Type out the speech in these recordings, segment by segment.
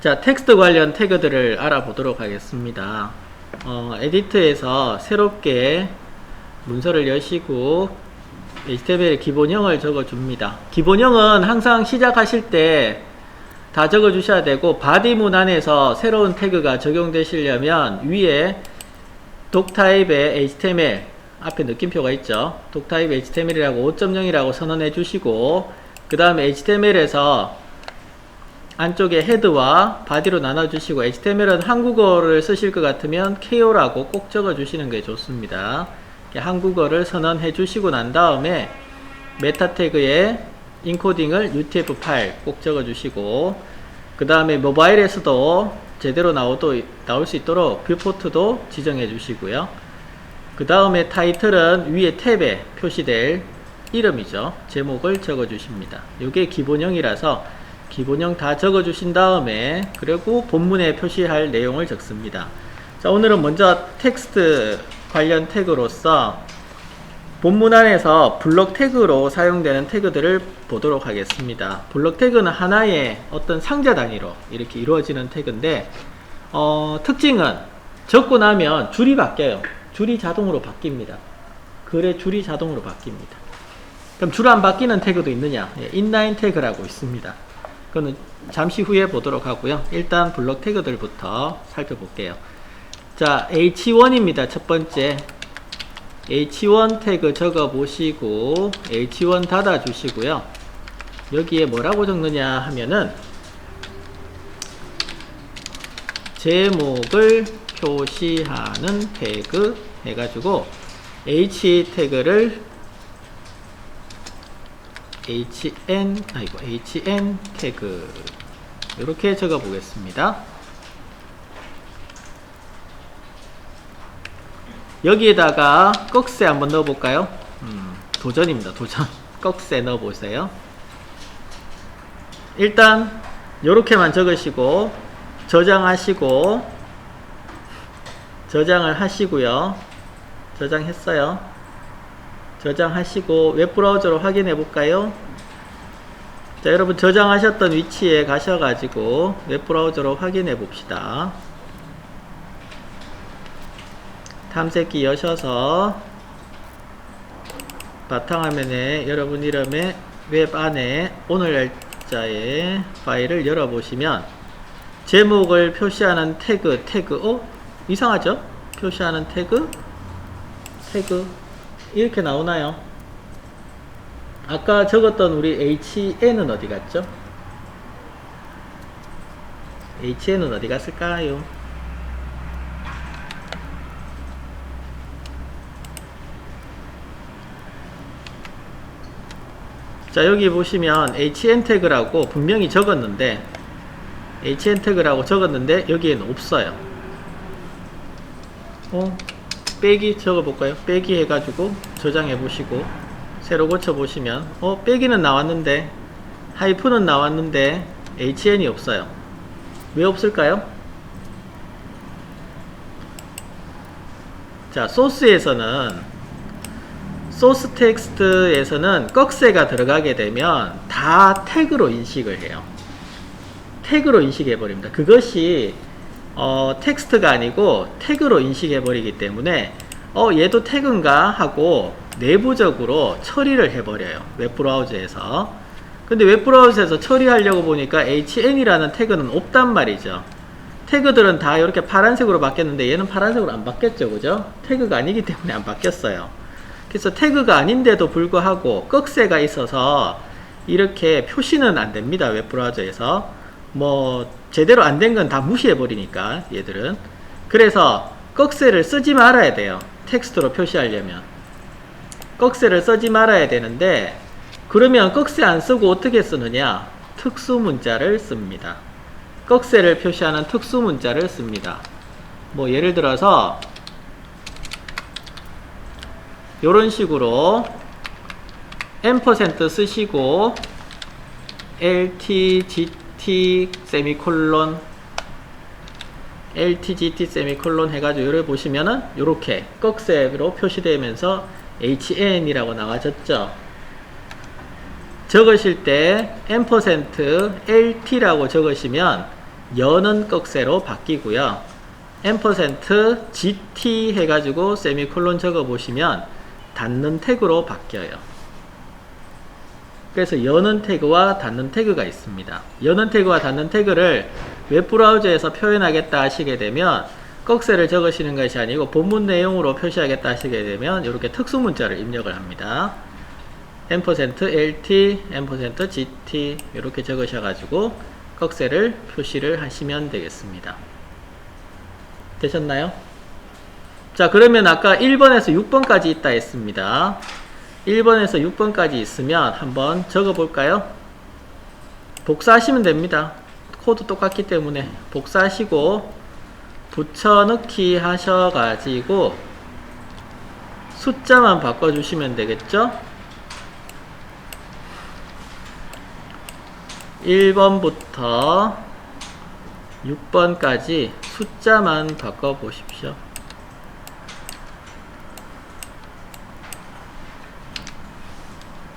자, 텍스트 관련 태그들을 알아보도록 하겠습니다. 어, 에디트에서 새롭게 문서를 여시고 HTML의 기본형을 적어줍니다. 기본형은 항상 시작하실 때 다 적어주셔야 되고 바디문 안에서 새로운 태그가 적용되시려면 위에 독타입의 HTML 앞에 느낌표가 있죠. 독타입 HTML이라고 5.0이라고 선언해 주시고 그 다음에 HTML에서 안쪽에 헤드와 바디로 나눠주시고 HTML은 한국어를 쓰실 것 같으면 KO라고 꼭 적어주시는 게 좋습니다. 한국어를 선언해 주시고 난 다음에 메타 태그에 인코딩을 UTF-8 꼭 적어주시고 그 다음에 모바일에서도 제대로 나오도, 나올 수 있도록 뷰포트도 지정해 주시고요. 그 다음에 타이틀은 위에 탭에 표시될 이름이죠. 제목을 적어 주십니다. 이게 기본형이라서 기본형 다 적어 주신 다음에 그리고 본문에 표시할 내용을 적습니다. 자, 오늘은 먼저 텍스트 관련 태그로서 본문 안에서 블록 태그로 사용되는 태그들을 보도록 하겠습니다. 블록 태그는 하나의 어떤 상자 단위로 이렇게 이루어지는 태그인데 어, 특징은 적고 나면 줄이 바뀌어요. 줄이 자동으로 바뀝니다. 글의 줄이 자동으로 바뀝니다. 그럼 줄 안 바뀌는 태그도 있느냐? 예, 인라인 태그라고 있습니다. 그거는 잠시 후에 보도록 하고요. 일단 블록 태그들부터 살펴볼게요. 자, H1입니다. 첫 번째. H1 태그 적어 보시고 H1 닫아 주시고요. 여기에 뭐라고 적느냐 하면은 제목을 표시하는 태그 해가지고 H 태그를 HN 아이고 HN 태그 이렇게 적어 보겠습니다. 여기에다가 꺽쇠 한번 넣어 볼까요? 음, 도전입니다. 도전. 꺽쇠 넣어 보세요. 일단 요렇게만 적으시고 저장하시고 저장을 하시고요. 저장했어요. 저장하시고 웹브라우저로 확인해 볼까요? 자, 여러분 저장하셨던 위치에 가셔가지고 웹브라우저로 확인해 봅시다. 탐색기 여셔서 바탕화면에 여러분 이름의 웹 안에 오늘 날짜의 파일을 열어보시면 제목을 표시하는 태그, 태그, 어? 이상하죠? 표시하는 태그, 태그, 이렇게 나오나요? 아까 적었던 우리 HN은 어디 갔죠? HN은 어디 갔을까요? 자 여기 보시면 HN 태그라고 분명히 적었는데 HN 태그라고 적었는데 여기에는 없어요 어 빼기 적어 볼까요 빼기 해가지고 저장해 보시고 새로 고쳐 보시면 어 빼기는 나왔는데 하이픈은 나왔는데 HN이 없어요 왜 없을까요 자 소스에서는 소스 텍스트에서는 꺽쇠가 들어가게 되면 다 태그로 인식을 해요. 태그로 인식해 버립니다. 그것이 어, 텍스트가 아니고 태그로 인식해 버리기 때문에 어 얘도 태그인가 하고 내부적으로 처리를 해 버려요. 웹브라우저에서. 근데 웹브라우저에서 처리하려고 보니까 HN이라는 태그는 없단 말이죠. 태그들은 다 이렇게 파란색으로 바뀌었는데 얘는 파란색으로 안 바뀌었죠. 그죠? 태그가 아니기 때문에 안 바뀌었어요. 그래서 태그가 아닌데도 불구하고 꺽쇠가 있어서 이렇게 표시는 안 됩니다. 웹브라우저에서. 뭐, 제대로 안 된 건 다 무시해 버리니까, 얘들은. 그래서 꺽쇠를 쓰지 말아야 돼요. 텍스트로 표시하려면. 꺽쇠를 쓰지 말아야 되는데, 그러면 꺽쇠 안 쓰고 어떻게 쓰느냐? 특수 문자를 씁니다. 꺽쇠를 표시하는 특수 문자를 씁니다. 뭐, 예를 들어서, 이런 식으로 쓰시고 ltgt 세미콜론 ltgt 세미콜론 해가지고 여기 보시면은 이렇게 꺽쇠로 표시되면서 hn이라고 나와졌죠 적으실 때 m% lt라고 적으시면 여는 꺽쇠로 바뀌고요. M% GT 해가지고 세미콜론 적어 보시면 닫는 태그로 바뀌어요. 그래서 여는 태그와 닫는 태그가 있습니다. 여는 태그와 닫는 태그를 웹브라우저에서 표현하겠다 하시게 되면 꺽쇠를 적으시는 것이 아니고 본문 내용으로 표시하겠다 하시게 되면 이렇게 특수 문자를 입력을 합니다. M%LT, M%GT 이렇게 적으셔가지고 꺽쇠를 표시를 하시면 되겠습니다. 되셨나요? 자 그러면 아까 1번에서 6번까지 있다 했습니다. 1번에서 6번까지 있으면 한번 적어 볼까요? 복사하시면 됩니다. 코드 똑같기 때문에 복사하시고 붙여넣기 하셔가지고 숫자만 바꿔주시면 되겠죠? 1번부터 6번까지 숫자만 바꿔 보십시오.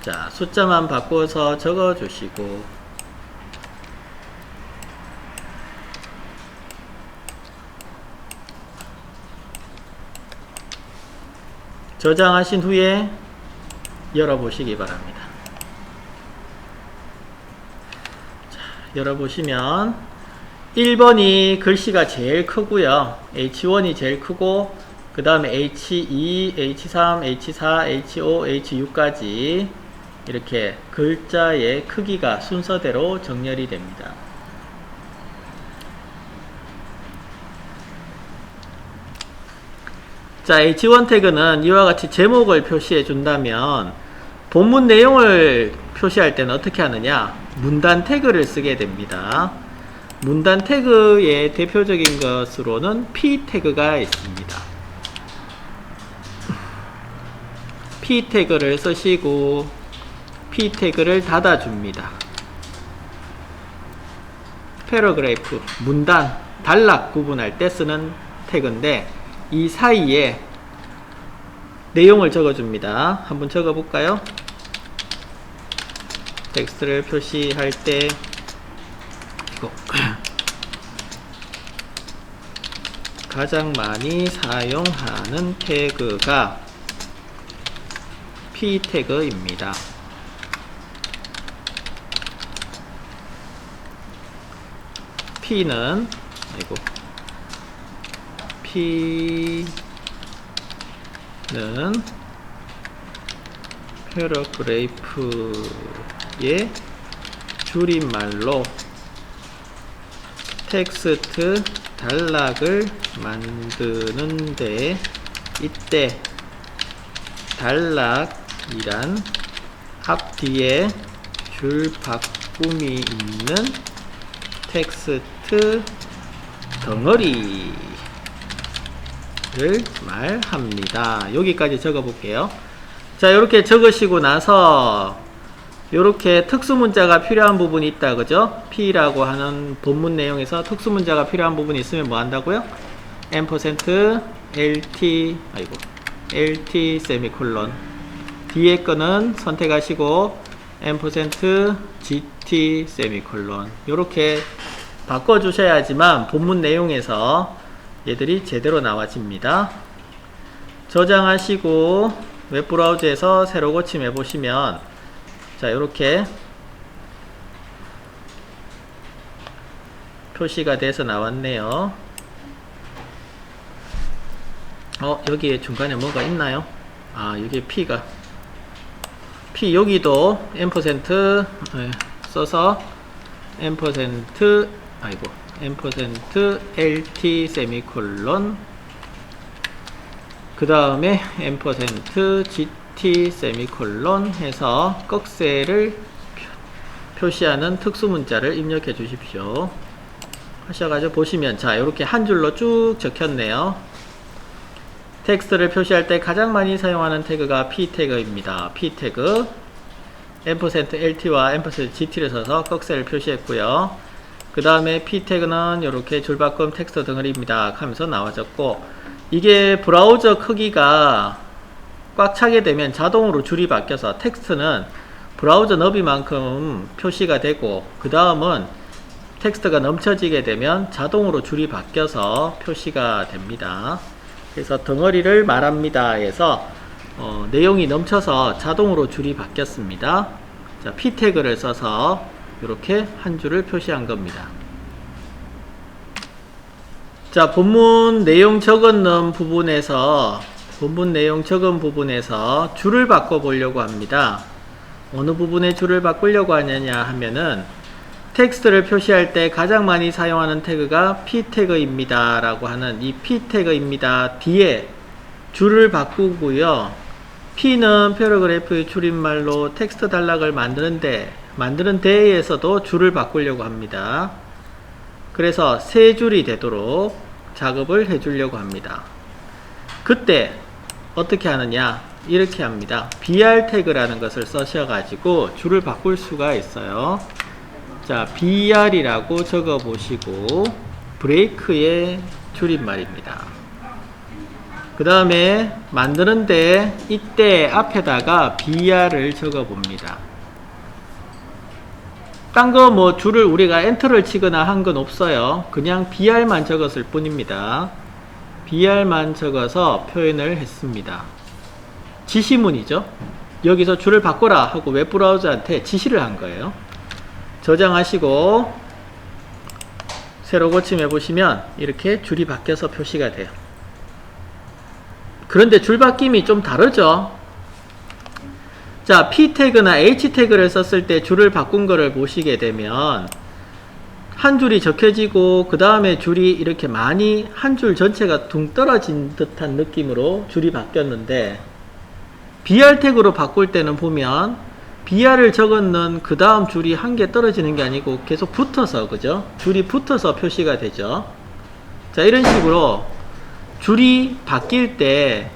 자, 숫자만 바꿔서 적어 주시고 저장하신 후에 열어보시기 바랍니다. 자, 열어보시면 1번이 글씨가 제일 크고요. H1이 제일 크고 그 다음에 H2, H3, H4, H5, H6까지 이렇게 글자의 크기가 순서대로 정렬이 됩니다. 자, H1 태그는 이와 같이 제목을 표시해 준다면 본문 내용을 표시할 때는 어떻게 하느냐? 문단 태그를 쓰게 됩니다. 문단 태그의 대표적인 것으로는 P 태그가 있습니다. P 태그를 쓰시고 P 태그를 닫아줍니다. 패러그래프, 문단, 단락 구분할 때 쓰는 태그인데 이 사이에 내용을 적어줍니다. 한번 적어볼까요? 텍스트를 표시할 때 이거 가장 많이 사용하는 태그가 p 태그입니다. P는 아이고 p는 패러그래프의 줄임말로 텍스트 단락을 만드는데 이때 단락이란 앞뒤에 줄 바꿈이 있는 텍스트 덩어리를 말합니다. 여기까지 적어 볼게요. 자, 이렇게 적으시고 나서 이렇게 특수 문자가 필요한 부분이 있다 그죠? P라고 하는 본문 내용에서 특수 문자가 필요한 부분이 있으면 뭐 한다고요? M% LT 아이고 LT 세미콜론 뒤에 거는 선택하시고 M% GT 세미콜론 이렇게 바꿔 주셔야지만 본문 내용에서 얘들이 제대로 나와집니다. 저장하시고 웹브라우저에서 새로 고침해 보시면 자 이렇게 표시가 돼서 나왔네요 어 여기에 중간에 뭐가 있나요 아 여기 P가 P 여기도 M% 네, 써서 M% 아이고 M% LT 세미콜론 그 다음에 M% GT 세미콜론 해서 꺽쇠를 표시하는 특수 문자를 입력해 주십시오. 하셔가지고 보시면 자 이렇게 한 줄로 쭉 적혔네요. 텍스트를 표시할 때 가장 많이 사용하는 태그가 P 태그입니다. P 태그 M% LT와 M% GT를 써서 꺽쇠를 표시했고요. 그 다음에 P 태그는 이렇게 줄바꿈 텍스트 덩어리입니다. 하면서 나와졌고 이게 브라우저 크기가 꽉 차게 되면 자동으로 줄이 바뀌어서 텍스트는 브라우저 너비만큼 표시가 되고 그 다음은 텍스트가 넘쳐지게 되면 자동으로 줄이 바뀌어서 표시가 됩니다. 그래서 덩어리를 말합니다에서 어, 내용이 넘쳐서 자동으로 줄이 바뀌었습니다. 자, p 태그를 써서 이렇게 한 줄을 표시한 겁니다. 자, 본문 내용 적었는 부분에서 본문 내용 적은 부분에서 줄을 바꿔 보려고 합니다. 어느 부분에 줄을 바꾸려고 하느냐 하면은 텍스트를 표시할 때 가장 많이 사용하는 태그가 p 태그입니다 라고 하는 이 p 태그입니다 뒤에 줄을 바꾸고요 p는 패러그래프의 줄임말로 텍스트 단락을 만드는데 만드는 데에서도 줄을 바꾸려고 합니다. 그래서 세 줄이 되도록 작업을 해 주려고 합니다. 그때 어떻게 하느냐? 이렇게 합니다. Br 태그라는 것을 써셔 가지고 줄을 바꿀 수가 있어요. 자, BR이라고 적어 보시고 브레이크의 줄임말입니다. 그 다음에 만드는데 이때 앞에다가 BR을 적어 봅니다. 딴 거 뭐 줄을 우리가 엔터를 치거나 한 건 없어요. 그냥 BR만 적었을 뿐입니다. BR만 적어서 표현을 했습니다. 지시문이죠. 여기서 줄을 바꿔라 하고 웹브라우저한테 지시를 한 거예요. 저장하시고 새로 고침해 보시면 이렇게 줄이 바뀌어서 표시가 돼요. 그런데 줄 바뀜이 좀 다르죠? 자, P 태그나 H 태그를 썼을 때 줄을 바꾼 거를 보시게 되면 한 줄이 적혀지고 그 다음에 줄이 이렇게 많이 한 줄 전체가 둥 떨어진 듯한 느낌으로 줄이 바뀌었는데 BR 태그로 바꿀 때는 보면 BR을 적었는 그 다음 줄이 한 개 떨어지는 게 아니고 계속 붙어서 그죠? 줄이 붙어서 표시가 되죠. 자 이런 식으로 줄이 바뀔 때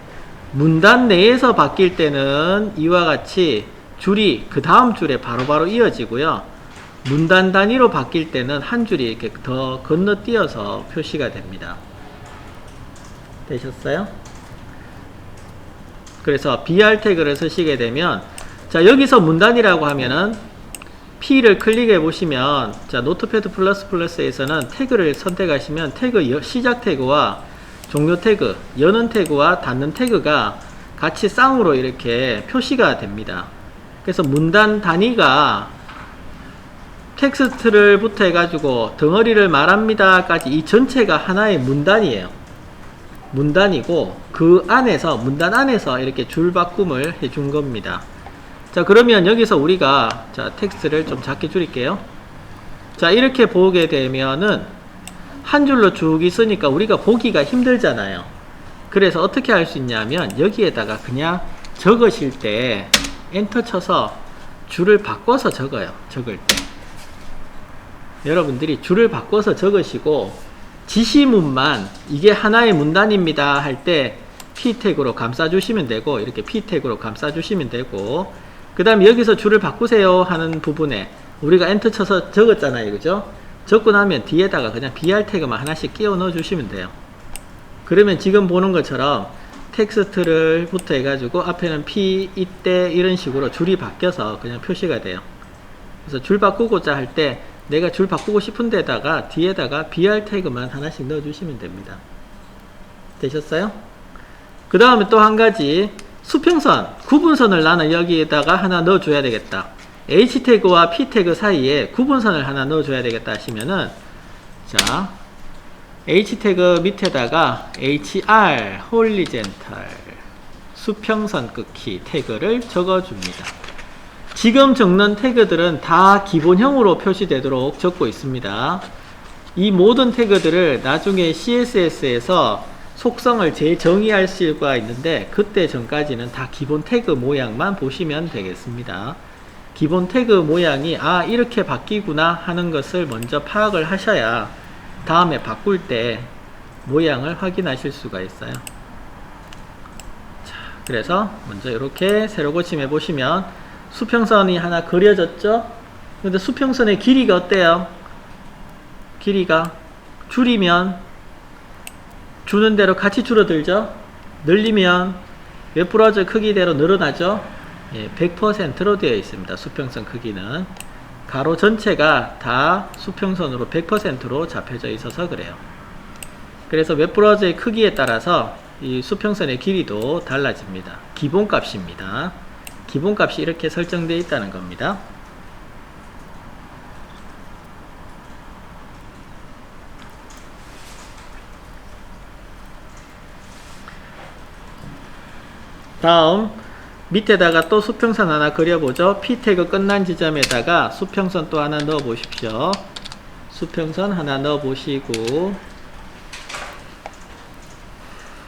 문단 내에서 바뀔 때는 이와 같이 줄이 그 다음 줄에 바로 바로 이어지고요. 문단 단위로 바뀔 때는 한 줄이 이렇게 더 건너뛰어서 표시가 됩니다. 되셨어요? 그래서 BR 태그를 쓰시게 되면 자 여기서 문단이라고 하면은 P를 클릭해 보시면 자 노트패드 플러스 플러스에서는 태그를 선택하시면 태그 여, 시작 태그와 종료 태그 여는 태그와 닫는 태그가 같이 쌍으로 이렇게 표시가 됩니다. 그래서 문단 단위가 텍스트를 부터 해가지고 덩어리를 말합니다까지 이 전체가 하나의 문단이에요. 문단이고 그 안에서 문단 안에서 이렇게 줄 바꿈을 해준 겁니다. 자 그러면 여기서 우리가 자 텍스트를 좀 작게 줄일게요. 자 이렇게 보게 되면은 한 줄로 쭉 있으니까 우리가 보기가 힘들잖아요. 그래서 어떻게 할 수 있냐면 여기에다가 그냥 적으실 때 엔터 쳐서 줄을 바꿔서 적어요. 적을 때. 여러분들이 줄을 바꿔서 적으시고 지시문만 이게 하나의 문단입니다 할 때 p 태그로 감싸 주시면 되고 이렇게 p 태그로 감싸 주시면 되고 그 다음에 여기서 줄을 바꾸세요 하는 부분에 우리가 엔터 쳐서 적었잖아요. 그죠 나면 뒤에다가 그냥 BR 태그만 하나씩 끼워 넣어 주시면 돼요 그러면 지금 보는 것처럼 텍스트를 부터 해가지고 앞에는 P 이때 이런 식으로 줄이 바뀌어서 그냥 표시가 돼요 그래서 줄 바꾸고자 할 때 내가 줄 바꾸고 싶은 데다가 뒤에다가 BR 태그만 하나씩 넣어 주시면 됩니다 되셨어요? 그 다음에 또 한 가지 수평선, 구분선을 나는 여기에다가 하나 넣어줘야 되겠다. H 태그와 P 태그 사이에 구분선을 하나 넣어줘야 되겠다 하시면은 자 H 태그 밑에다가 HR horizontal 수평선 끊기 태그를 적어줍니다. 지금 적는 태그들은 다 기본형으로 표시되도록 적고 있습니다. 이 모든 태그들을 나중에 CSS에서 속성을 재정의할 수가 있는데 그때 전까지는 다 기본 태그 모양만 보시면 되겠습니다. 기본 태그 모양이 아 이렇게 바뀌구나 하는 것을 먼저 파악을 하셔야 다음에 바꿀 때 모양을 확인하실 수가 있어요. 자, 그래서 먼저 이렇게 세로 고침해 보시면 수평선이 하나 그려졌죠? 근데 수평선의 길이가 어때요? 길이가 줄이면 주는 대로 같이 줄어들죠. 늘리면 웹브라우저 크기대로 늘어나죠. 예, 100%로 되어 있습니다. 수평선 크기는 가로 전체가 다 수평선으로 100%로 잡혀져 있어서 그래요. 그래서 웹브라우저의 크기에 따라서 이 수평선의 길이도 달라집니다. 기본값입니다. 기본값이 이렇게 설정되어 있다는 겁니다. 다음 밑에다가 또 수평선 하나 그려보죠. P 태그 끝난 지점에다가 수평선 또 하나 넣어 보십시오. 수평선 하나 넣어 보시고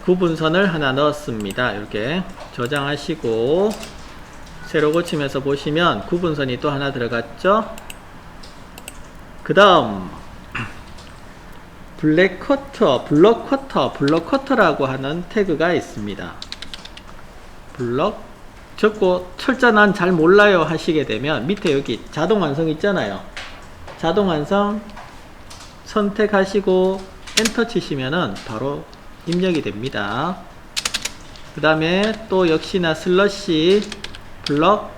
구분선을 하나 넣었습니다. 이렇게 저장하시고 새로 고치면서 보시면 구분선이 또 하나 들어갔죠. 그 다음 블랙 커터, 블럭 커터, 블럭 커터라고 하는 태그가 있습니다. 블럭 적고 철자 난 잘 몰라요 하시게 되면 밑에 여기 자동 완성 있잖아요. 자동 완성 선택하시고 엔터 치시면은 바로 입력이 됩니다. 그 다음에 또 역시나 슬러시 블럭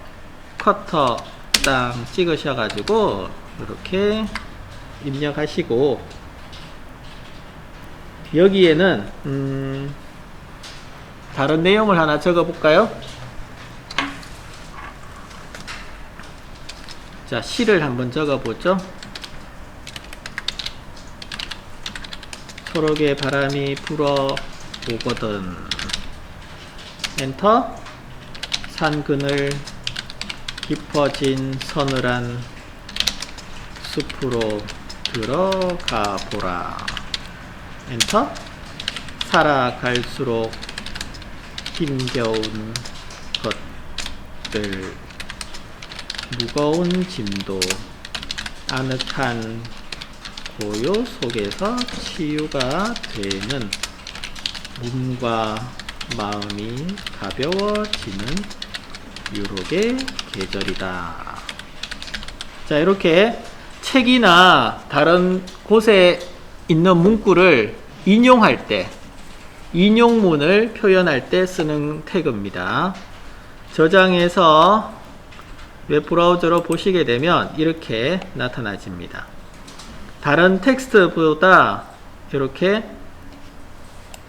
커터 땅 찍으셔가지고 이렇게 입력하시고 여기에는 음 다른 내용을 하나 적어 볼까요? 자, 시를 한번 적어 보죠. 초록의 바람이 불어 오거든. 엔터. 산 그늘 깊어진 서늘한 숲으로 들어가 보라. 엔터. 살아갈수록 힘겨운 것들 무거운 짐도 아늑한 고요 속에서 치유가 되는 몸과 마음이 가벼워지는 유록의 계절이다. 자, 이렇게 책이나 다른 곳에 있는 문구를 인용할 때 인용문을 표현할 때 쓰는 태그입니다. 저장해서 웹 브라우저로 보시게 되면 이렇게 나타나집니다. 다른 텍스트보다 이렇게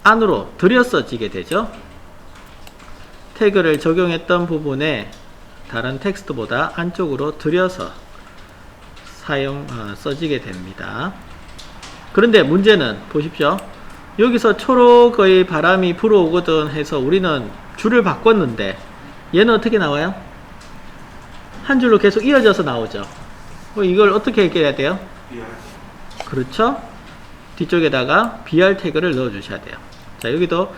안으로 들여써지게 되죠. 태그를 적용했던 부분에 다른 텍스트보다 안쪽으로 들여서 사용 어, 써지게 됩니다. 그런데 문제는 보십시오. 여기서 초록의 바람이 불어오거든 해서 우리는 줄을 바꿨는데 얘는 어떻게 나와요? 한 줄로 계속 이어져서 나오죠. 어, 이걸 어떻게 해결해야 돼요? 그렇죠? 뒤쪽에다가 BR 태그를 넣어 주셔야 돼요. 자, 여기도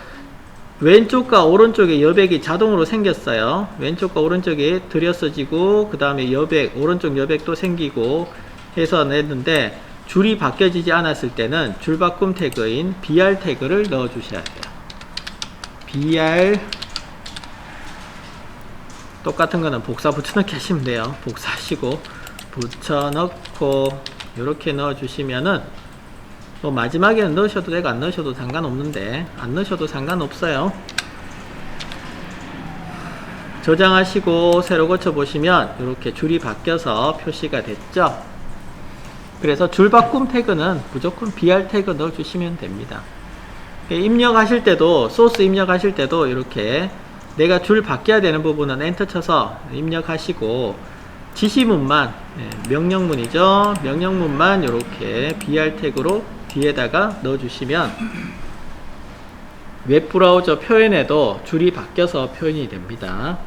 왼쪽과 오른쪽에 여백이 자동으로 생겼어요. 왼쪽과 오른쪽에 들여서지고 그 다음에 여백, 오른쪽 여백도 생기고 해서 냈는데 줄이 바뀌어지지 않았을 때는 줄바꿈 태그인 BR 태그를 넣어 주셔야 돼요. BR 똑같은 거는 복사 붙여넣기 하시면 돼요. 복사하시고 붙여넣고 이렇게 넣어 주시면은 뭐 마지막에는 넣으셔도 되고 안 넣으셔도 상관없는데 안 넣으셔도 상관없어요. 저장하시고 새로 고쳐 보시면 이렇게 줄이 바뀌어서 표시가 됐죠. 그래서 줄 바꿈 태그는 무조건 BR 태그 넣어 주시면 됩니다. 입력하실 때도 소스 입력하실 때도 이렇게 내가 줄 바뀌어야 되는 부분은 엔터 쳐서 입력하시고 지시문만 예, 명령문이죠. 명령문만 이렇게 BR 태그로 뒤에다가 넣어 주시면 웹브라우저 표현에도 줄이 바뀌어서 표현이 됩니다.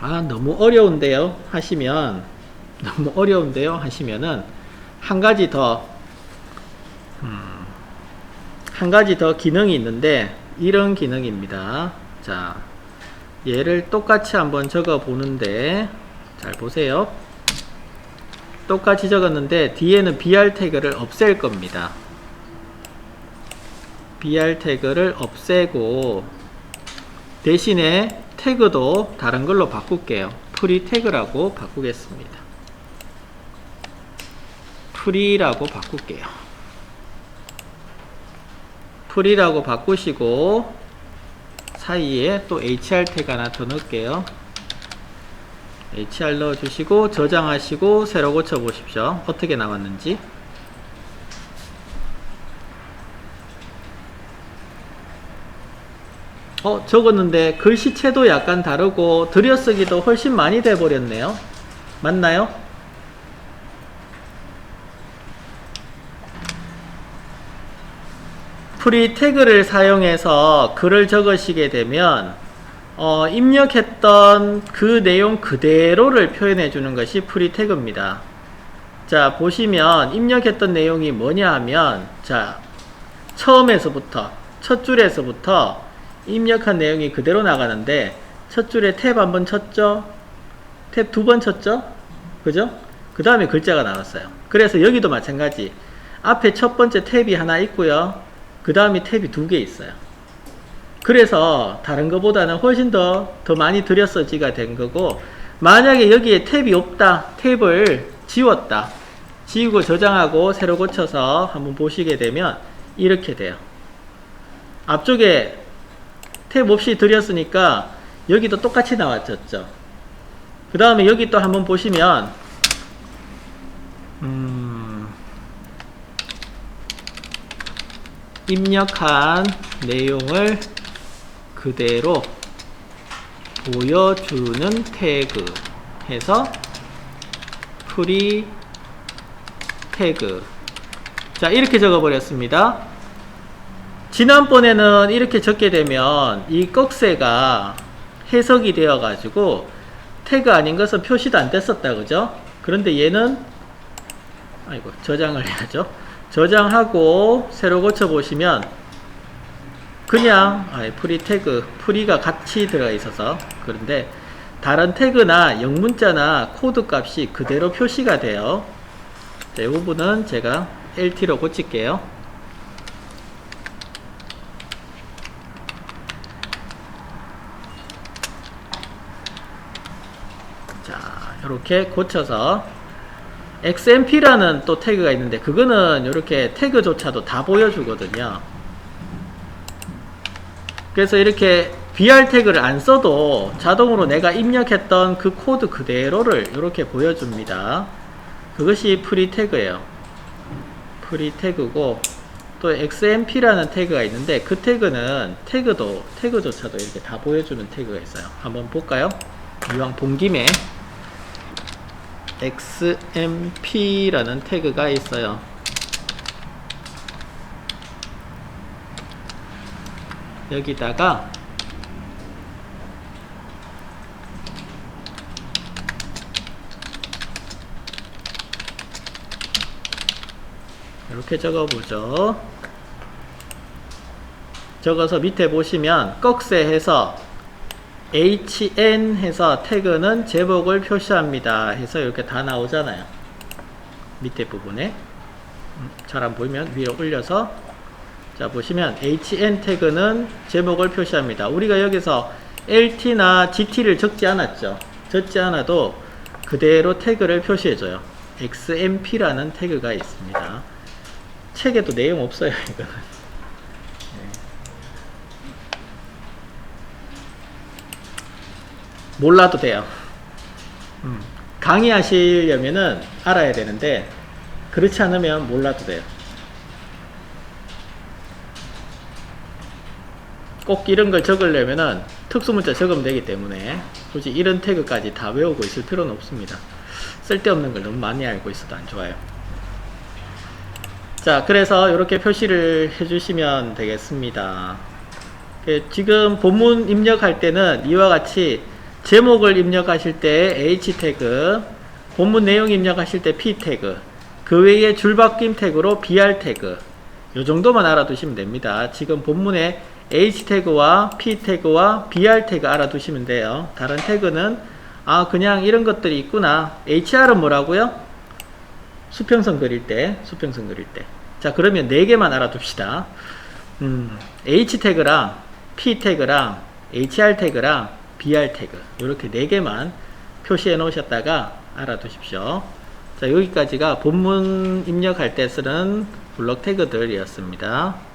아, 너무 어려운데요. 하시면 너무 어려운데요. 하시면은 한 가지 더 음, 한 가지 더 기능이 있는데 이런 기능입니다. 자, 얘를 똑같이 한번 적어 보는데 잘 보세요. 똑같이 적었는데 뒤에는 BR 태그를 없앨 겁니다. BR 태그를 없애고 대신에 태그도 다른 걸로 바꿀게요. 프리 태그라고 바꾸겠습니다. 프리라고 바꿀게요. 프리라고 바꾸시고 사이에 또 hr 태그 하나 더 넣을게요. HR 넣어주시고 저장하시고 새로 고쳐 보십시오. 어떻게 나왔는지. 어, 적었는데 글씨체도 약간 다르고 들여쓰기도 훨씬 많이 돼 버렸네요. 맞나요? 프리 태그를 사용해서 글을 적으시게 되면 어, 입력했던 그 내용 그대로를 표현해 주는 것이 프리 태그입니다. 자, 보시면 입력했던 내용이 뭐냐 하면 자, 처음에서부터 첫 줄에서부터 입력한 내용이 그대로 나가는데 첫 줄에 탭 한 번 쳤죠? 탭 두 번 쳤죠? 그죠? 그 다음에 글자가 나왔어요. 그래서 여기도 마찬가지. 앞에 첫 번째 탭이 하나 있고요. 그 다음에 탭이 두 개 있어요. 그래서 다른 것보다는 훨씬 더, 더 많이 들여서지가 된 거고, 만약에 여기에 탭이 없다, 탭을 지웠다, 지우고 저장하고 새로 고쳐서 한번 보시게 되면 이렇게 돼요. 앞쪽에 탭 없이 들였으니까 여기도 똑같이 나왔었죠. 그 다음에 여기 또 한번 보시면, 음, 입력한 내용을 그대로 보여주는 태그 해서 프리 태그. 자 이렇게 적어 버렸습니다. 지난번에는 이렇게 적게 되면 이 꺽쇠가 해석이 되어 가지고 태그 아닌 것은 표시도 안 됐었다 그죠? 그런데 얘는 아이고 저장을 해야죠 저장하고 새로 고쳐 보시면 그냥 아, 프리 태그 프리가 같이 들어가 있어서. 그런데 다른 태그나 영문자나 코드 값이 그대로 표시가 돼요. 자, 이 부분은 제가 LT로 고칠게요. 자 이렇게 고쳐서 XMP라는 또 태그가 있는데 그거는 이렇게 태그조차도 다 보여주거든요 그래서 이렇게 BR 태그를 안 써도 자동으로 내가 입력했던 그 코드 그대로를 이렇게 보여줍니다. 그것이 프리 태그예요. 프리 태그고 또 XMP라는 태그가 있는데 그 태그는 태그도 태그조차도 이렇게 다 보여주는 태그가 있어요. 한번 볼까요? 이왕 본 김에 XMP라는 태그가 있어요. 여기다가 이렇게 적어보죠. 적어서 밑에 보시면 꺽쇠 해서 hn 해서 태그는 제목을 표시합니다. 해서 이렇게 다 나오잖아요. 밑에 부분에 음, 잘안 보이면 위로 올려서 자 보시면 hn 태그는 제목을 표시합니다. 우리가 여기서 lt나 gt를 적지 않았죠. 적지 않아도 그대로 태그를 표시해줘요. xmp라는 태그가 있습니다. 책에도 내용 없어요. 이거는. 몰라도 돼요. 음, 강의하시려면은 알아야 되는데 그렇지 않으면 몰라도 돼요. 꼭 이런 걸 적으려면은 특수문자 적으면 되기 때문에 굳이 이런 태그까지 다 외우고 있을 필요는 없습니다. 쓸데없는 걸 너무 많이 알고 있어도 안 좋아요. 자, 그래서 이렇게 표시를 해주시면 되겠습니다. 그 지금 본문 입력할 때는 이와 같이 제목을 입력하실 때 H 태그, 본문 내용 입력하실 때 P 태그, 그 외에 줄바뀜 태그로 BR 태그, 요 정도만 알아두시면 됩니다. 지금 본문에 H 태그와 P 태그와 BR 태그 알아두시면 돼요. 다른 태그는 아 그냥 이런 것들이 있구나. HR은 뭐라고요? 수평선 그릴 때, 수평선 그릴 때. 자 그러면 네 개만 알아둡시다. 음, H 태그랑 P 태그랑 HR 태그랑 BR 태그 이렇게 네 개만 표시해 놓으셨다가 알아두십시오. 자 여기까지가 본문 입력할 때 쓰는 블록 태그들이었습니다.